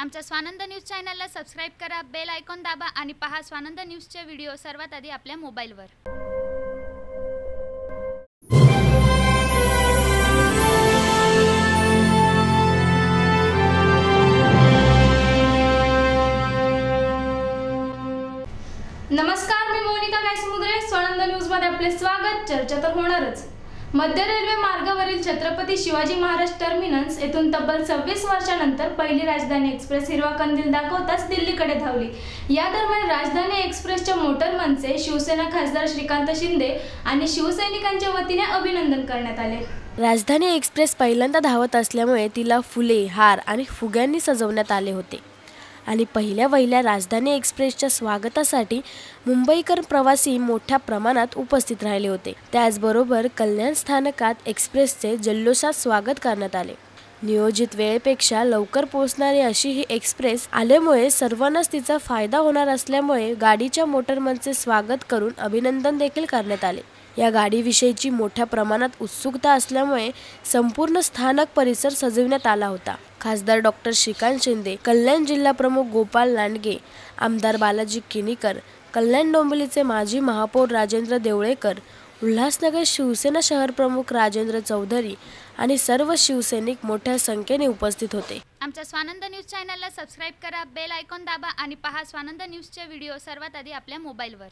आमच्या स्वानंद न्यूज चॅनलला सबस्क्राईब करा बेल आयकॉन दाबा आणि पहा स्वानंद न्यूजचे व्हिडिओ सर्वात आधी आपल्या मोबाईलवर. नमस्कार मी मोनिका गायसमुद्रे. स्वानंद न्यूजमध्ये आपले स्वागत. चर्चा तर होणारच. मध्य रेल्वे मार्गावरील छत्रपती शिवाजी महाराज टर्मिनस येथून तब्बल सव्वीस वर्षानंतर पहिली राजधानी एक्सप्रेस हिरवा कंदील दाखवताच दिल्लीकडे धावली. या दरम्यान राजधानी एक्सप्रेसच्या मोटर शिवसेना खासदार श्रीकांत शिंदे आणि शिवसैनिकांच्या वतीने अभिनंदन करण्यात आले. राजधानी एक्सप्रेस पहिल्यांदा धावत असल्यामुळे तिला फुले हार आणि फुग्यांनी सजवण्यात आले होते. आणि पहिल्या वहिल्या राजधानी एक्सप्रेसच्या स्वागतासाठी मुंबईकर प्रवासी मोठ्या प्रमाणात उपस्थित राहिले होते. त्याचबरोबर कल्याण स्थानकात एक्सप्रेसचे जल्लोषात स्वागत करण्यात आले. नियोजित वेळेपेक्षा लवकर पोहोचणारी अशी ही एक्सप्रेस आल्यामुळे सर्वांनाच तिचा फायदा होणार असल्यामुळे गाडीच्या मोटरमनचे स्वागत करून अभिनंदन देखील करण्यात आले. या गाडीविषयीची मोठ्या प्रमाणात उत्सुकता असल्यामुळे संपूर्ण स्थानक परिसर सजविण्यात आला होता. खासदार डॉक्टर श्रीकांत शिंदे कल्याण जिल्हा प्रमुख गोपाल लांडगे आमदार बालाजी किनीकर कल्याण डोंबिवलीचे माजी महापौर राजेंद्र देवळेकर उल्हासनगर शिवसेना शहर प्रमुख राजेंद्र चौधरी आणि सर्व शिवसैनिक मोठ्या संख्येने उपस्थित होते. आमच्या स्वानंद न्यूज चॅनलला सबस्क्राईब करा बेल आयकॉन दाबा आणि पहा स्वानंद न्यूजचे व्हिडिओ सर्वात आधी आपल्या मोबाईलवर.